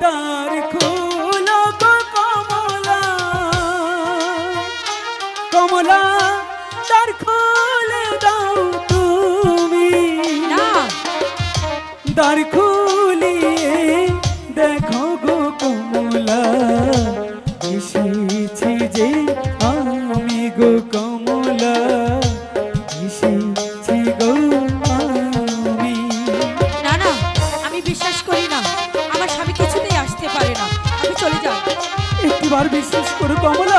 দ্বার খোলো কমলা। কমলা দ্বার খুলে দাও তুমি। না। দ্বার খুলিয়ে দেখো গো কমলা এসেছি যে বিশ্বাস করো কমলা।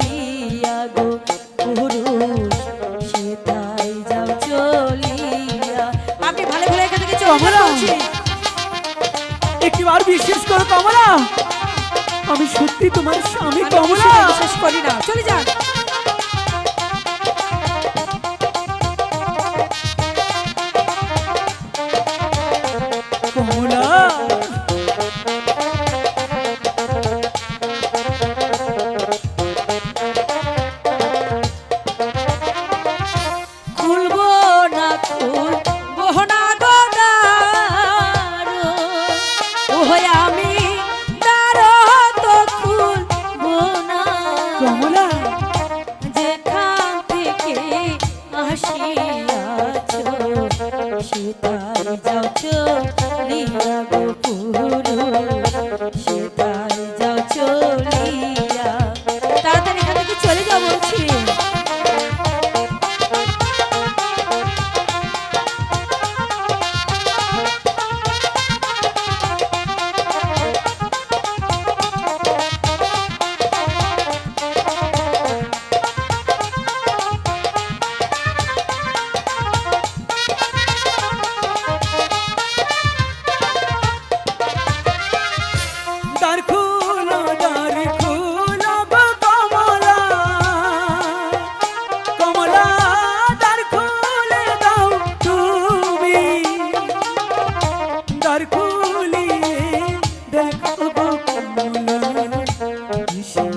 চলিয়া গো পুরুষ সেটাই যাও চলিয়া। আপনি ভালো ভালো এখান থেকে কমলা! একটিবার বিশ্বাস করো কমলা! আমি সত্যি তোমার স্বামী কমলা! বিশ্বাস করি না। চলে যান। সেটাই যাও চলিয়া গো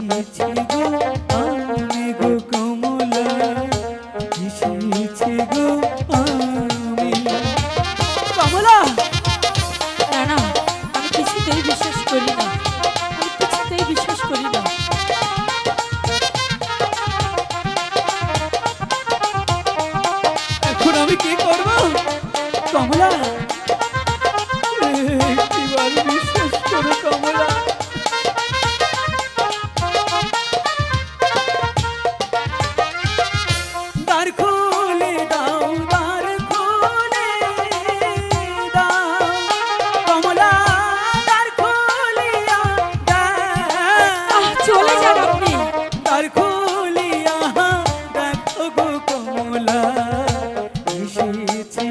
গো।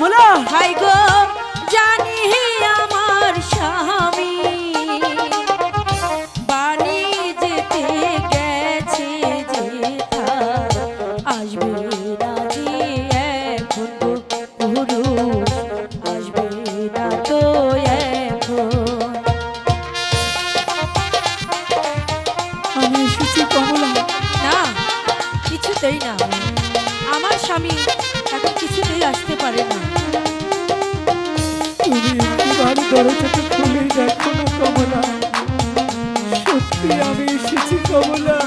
কমলা হাই গো জানি আমার স্বামী বাণী যেতে গেছে আসবে না যে এখন পুরুষ আসবে না তো এখন। আমি এসেছি কমলা। না কিছুতেই না। আমার স্বামী এখন কিছুতেই আসতে পারে না। না কমলা। সত্যি আমি এসেছি কমলা।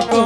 দাও